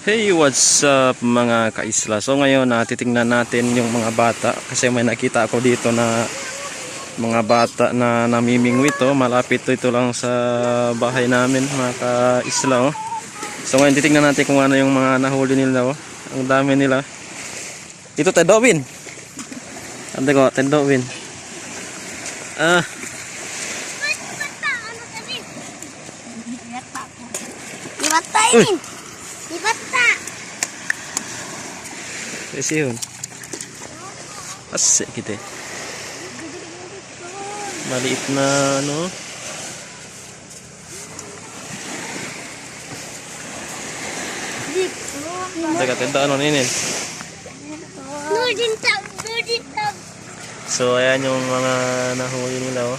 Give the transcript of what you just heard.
Hey, what's up mga kaisla? So ngayon na titingnan natin yung mga bata kasi may nakita ako dito na mga bata na namimingwit oh. Malapit to ito lang sa bahay namin mga kaisla oh. So ngayon titingnan natin kung ano yung mga nahuli nila oh. Ang dami nila. Ito tayo Dobin. Ande ko, tayo Dobin. Ah, Ibata Uy. Kasi yun. Asik kita. Maliit na ano. Teka, tenda ano ninin. Nurdin tag, nurdin tag. So ayan yung mga nahuli nila oh.